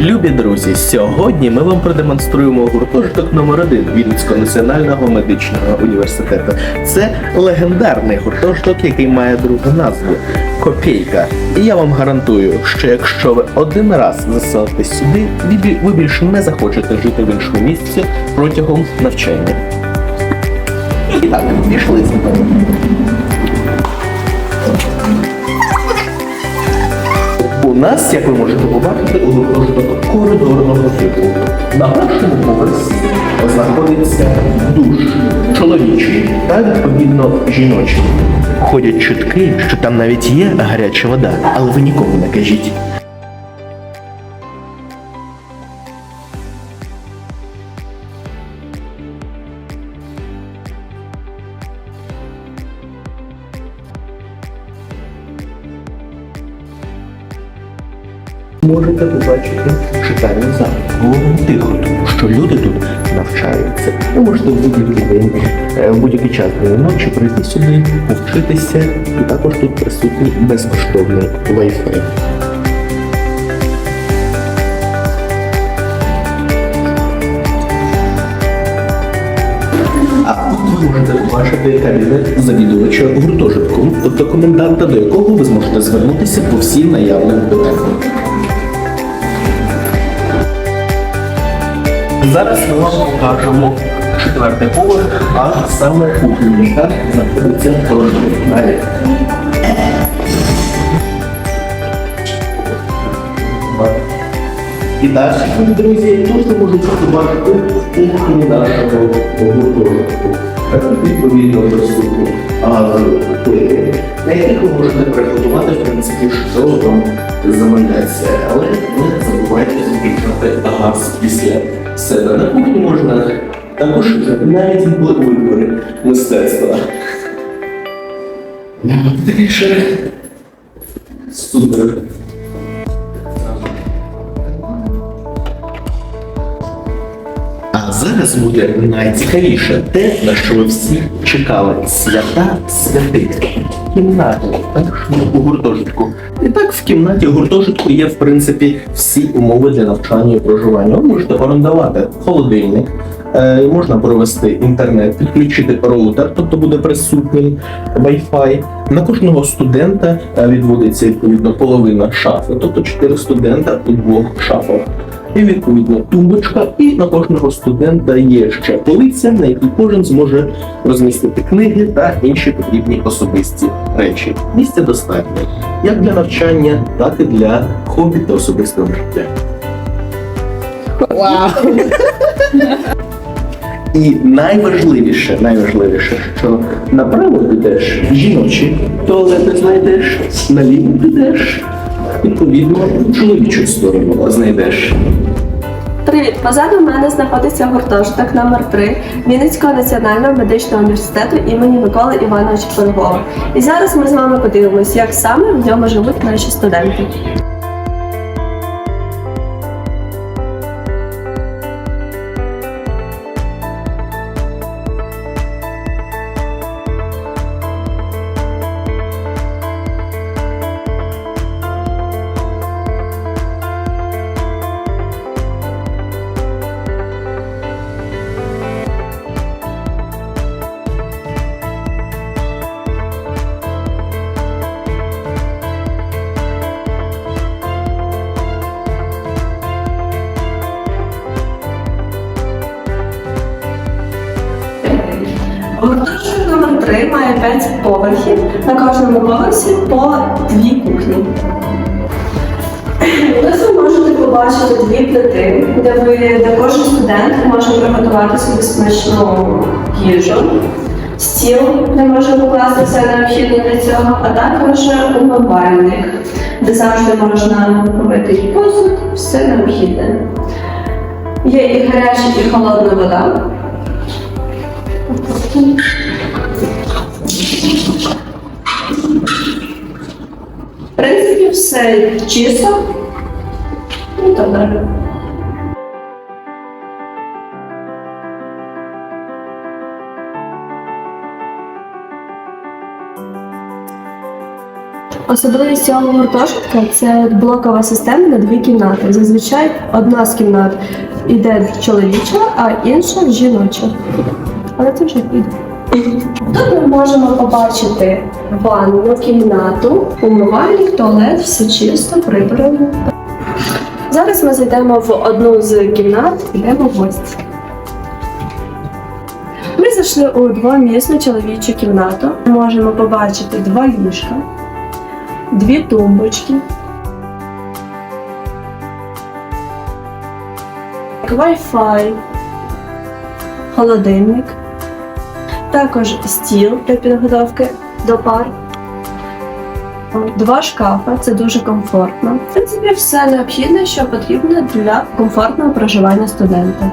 Любі друзі, сьогодні ми вам продемонструємо гуртожиток номер 1 Вінницького національного медичного університету. Це легендарний гуртожиток, який має другу назву Копійка. І я вам гарантую, що якщо ви один раз заселитесь сюди, ви більше не захочете жити в іншому місці протягом навчання. І так, пішли з. Нас, як ви можете побачити, у гуртожиток коридорного типу. На першому поверсі знаходиться душ чоловічий та відповідно жіночий. Ходять чутки, що там навіть є гаряча вода, але ви нікому не кажіть. Можете побачити читальний зал. Говоримо тихо, тому що люди тут навчаються. Ви можете в будь-який день, е, в будь-який час дня ночі прийти сюди, повчитися, і також тут присутній безкоштовний Wi-Fi. Можете побачити кабінет завідувача гуртожитку, тобто коменданта, до якого ви зможете звернутися по всім наявним питанням. Зараз ми вам покажемо четвертий поверх, а саме кухню, яка знаходиться поруч. Далі. І далі, друзі, тут ви можете побачити кухню нашого гуртожитку. Відповідно доступу газу плити, на яких ви можете приготувати, в принципі, що вам заманеться. Але не забувайте закінчити газ після себе. На кухні можна також навіть інколи вибори мистецтва. Супер. Зараз буде найцікавіше те, на що ви всі чекали. Свята святих. Кімната першому гуртожитку. І так в кімнаті гуртожитку є в принципі всі умови для навчання і проживання. Ви можете орендувати холодильник, е, можна провести інтернет, підключити роутер, тобто буде присутній Wi-Fi. На кожного студента е, відводиться відповідно половина шафи, тобто 4 студента у двох шафах. І відповідно тумбочка, і на кожного студента є ще полиця, на якій кожен зможе розмістити книги та інші потрібні особисті речі. Місця достатньо як для навчання, так і для хобі та особистого життя. Вау! І найважливіше, найважливіше, що направо підеш жіночі туалети знайдеш, наліво підеш, відповідно, чоловічу сторону знайдеш. Привіт! Позаду мене знаходиться гуртожиток номер 3 Вінницького національного медичного університету імені Миколи Івановича Пирогова. І зараз ми з вами подивимось, як саме в ньому живуть наші студенти. Має 5 поверхів. На кожному поверсі по дві кухні. Тут ви можете побачити дві плити, де ви де кожен студент може приготувати собі смачну їжу, стіл, де можна покласти все необхідне для цього, а також умивальник, де завжди можна помити посуд, все необхідне. Є і гаряча, і холодна вода. В принципі, все чисто. Ну, добре. Особливість цього гуртожитка це блокова система на дві кімнати. Зазвичай одна з кімнат іде чоловіча, а інша жіноча. Але це вже піде. Тут ми можемо побачити ванну, кімнату, умивальник, туалет, все чисто, прибрано. Зараз ми зайдемо в одну з кімнат, йдемо в гості. Ми зайшли у двомісну чоловічу кімнату. Можемо побачити два ліжка, дві тумбочки, Wi-Fi, холодильник, також стіл для підготовки до пар. Два шкафи, це дуже комфортно. В принципі, все необхідне, що потрібно для комфортного проживання студента.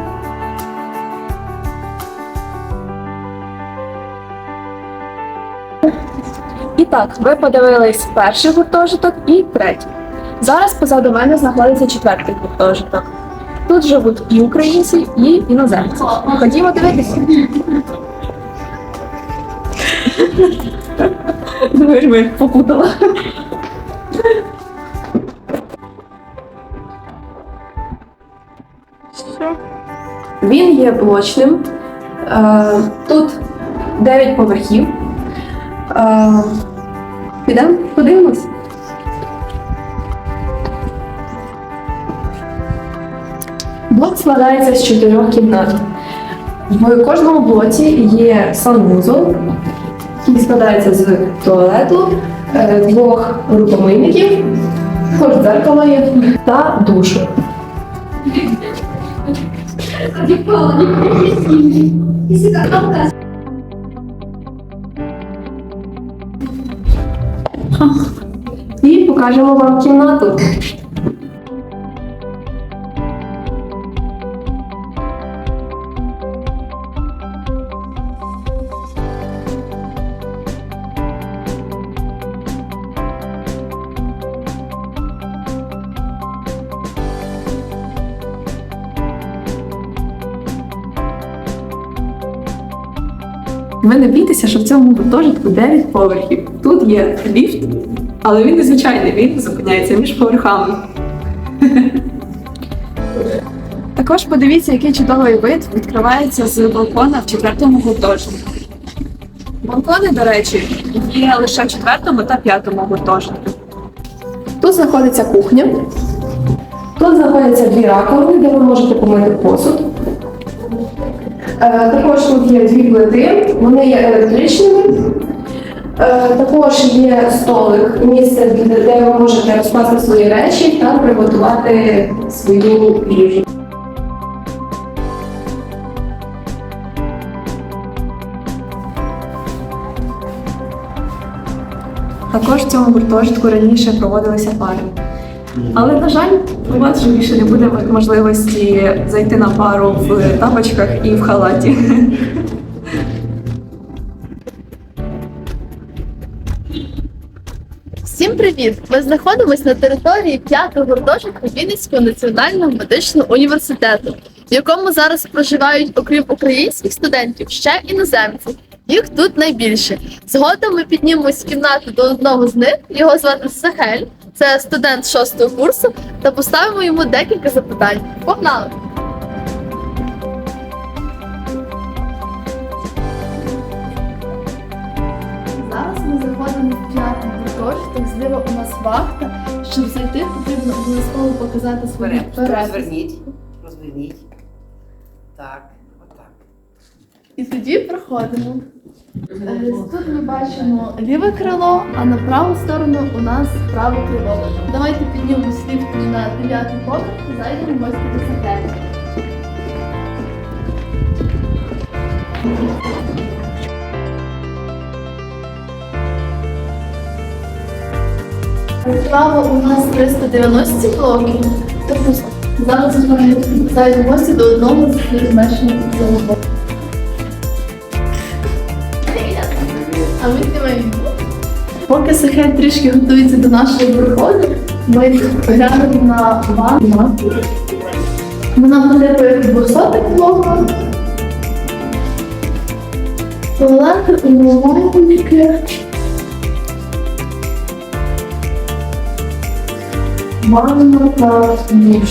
І так, ви подивились перший гуртожиток і третій. Зараз позаду мене знаходиться четвертий гуртожиток. Тут живуть і українці, і іноземці. Ходімо дивитися. Думаєш, ми попутала. Він є блочним. Е, Тут 9 поверхів. Е, Підемо, подивимось. Блок складається з чотирьох кімнат. В кожному блоці є санвузол, який складається з туалету, е, двох рукомийників, також дзеркало є та душу. І покажемо вам кімнату. Ви не бійтеся, що в цьому гуртожитку 9 поверхів. Тут є ліфт, але він незвичайний, він зупиняється між поверхами. Також подивіться, який чудовий вид відкривається з балкона в четвертому гуртожитку. Балкони, до речі, є лише в четвертому та п'ятому гуртожитку. Тут знаходиться кухня. Тут знаходяться дві раковини, де ви можете помити посуд. Е, Також тут є дві плити, вони є електричними. Е, Також є столик, місце, де ви можете розкласти свої речі та приготувати свою їжу. Також в цьому гуртожитку раніше проводилися пари. Але, на жаль, у вас більше не буде можливості зайти на пару в тапочках і в халаті. Всім привіт! Ми знаходимося на території п'ятого гуртожитку Вінницького національного медичного університету, в якому зараз проживають, окрім українських студентів, ще іноземці. Їх тут найбільше. Згодом ми піднімемось в кімнату до одного з них. Його звати Сахель. Це студент шостого курсу, та поставимо йому декілька запитань. Погнали! Зараз ми заходимо в п'ятий гуртожиток, зліва у нас вахта. Щоб зайти, потрібно обов'язково показати свої Вперед. Розверніть. Розверніть. Так, отак. І тоді проходимо. Е, Тут ми бачимо ліве крило, а на праву сторону у нас праве крило. Давайте піднімемось ліфтом на дев'ятий поверх і зайдемо в гості до секрету. Справа у нас 390 блоків. Тобто зараз ми зайдемо до одного з розміщених цього А ми знімаємо. Поки Сахель трішки готується до нашої приходу, ми глянемо на ванну. Вона буде по 200 блоках. Туалети, умивальники. ванна та душ.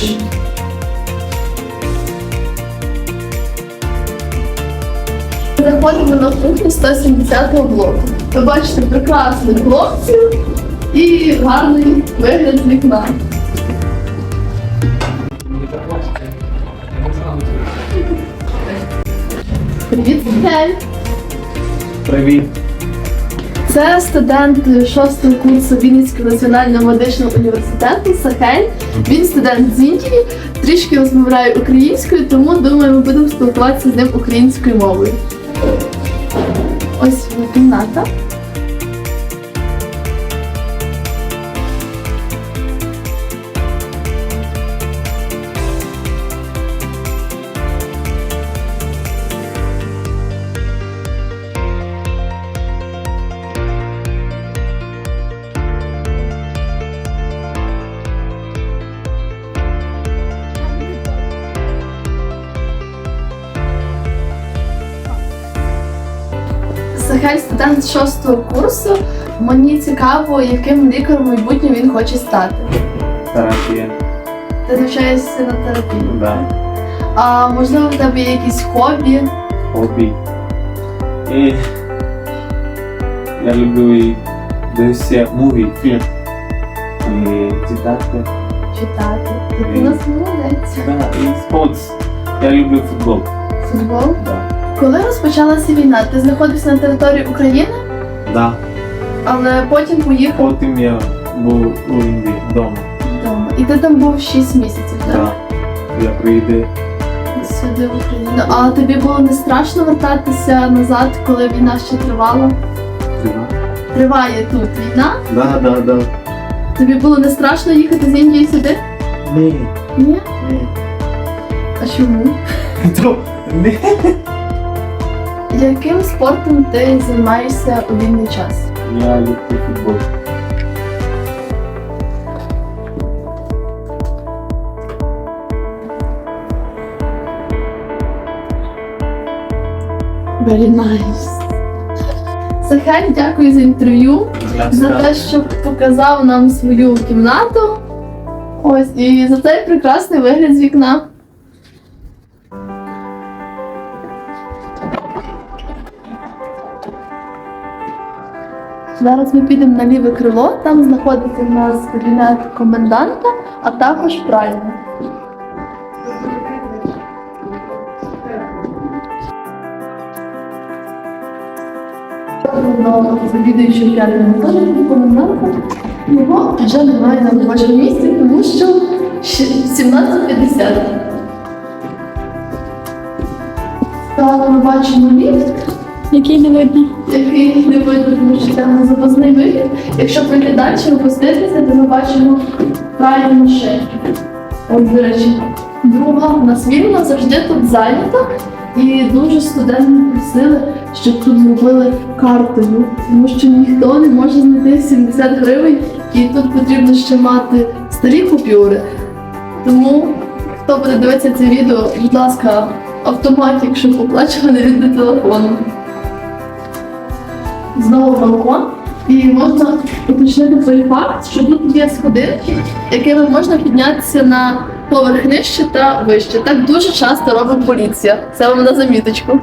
Заходимо на кухню 170 блоку. Ви бачите прекрасних хлопців і гарний вигляд з вікна. Привіт, Сергій! Привіт. Це студент шостого курсу Вінницького національного медичного університету Сахель. Він студент з Індії, трішки розмовляє українською, тому думаю, ми будемо спілкуватися з ним українською мовою. Ось його кімната. Студент шостого курсу. Мені цікаво, яким лікарем майбутньому він хоче стати. Терапія. Ти навчаєшся на терапії. Да. А можливо, в тебе є якісь хобі? Хобі. І я люблю і дивитися муві, фільм. І читати. Читати. Ти у нас молодець. Да, і спортс. Я люблю футбол. Футбол. Да. Коли розпочалася війна, ти знаходився на території України, Да. але потім поїхав Потім я був у Індії вдома. вдома. І ти там був 6 місяців, так? Да. Я приїду. Сюди в Україну. А тобі було не страшно вертатися назад, коли війна ще тривала? Триває тут війна. Да, да, да. Тобі було не страшно їхати з Індії сюди? Ні, Ні? ні. А чому? То, ні. Яким спортом ти займаєшся у вільний час? Я люблю футбол. Very nice. Сахель, дякую за інтерв'ю, за те, що показав нам свою кімнату. Ось, і за цей прекрасний вигляд з вікна. Зараз ми підемо на ліве крило, там знаходиться у нас кабінет коменданта, а також пральня. завідуючого п'ятого гуртожитку коменданта. Його вже немає на робочому місці, тому що 17.50. Так, ми бачимо ліфт, Який не видно. який не видно, тому що там запасний вихід. Якщо пройти далі опуститися, то ми бачимо пральну машину. Ось, до речі, друга у нас вільна, завжди тут зайнята. І дуже студенти просили, щоб тут зробили картою, тому що ніхто не може знайти 70 гривень, і тут потрібно ще мати старі купюри. Тому, хто буде дивитися це відео, будь ласка, автомат, якщо оплачуваний від телефону. Знову балкон. І можна уточнити той факт, що тут є сходинки, якими можна піднятися на поверх нижче та вище. Так дуже часто робить поліція. Це вам на заміточку.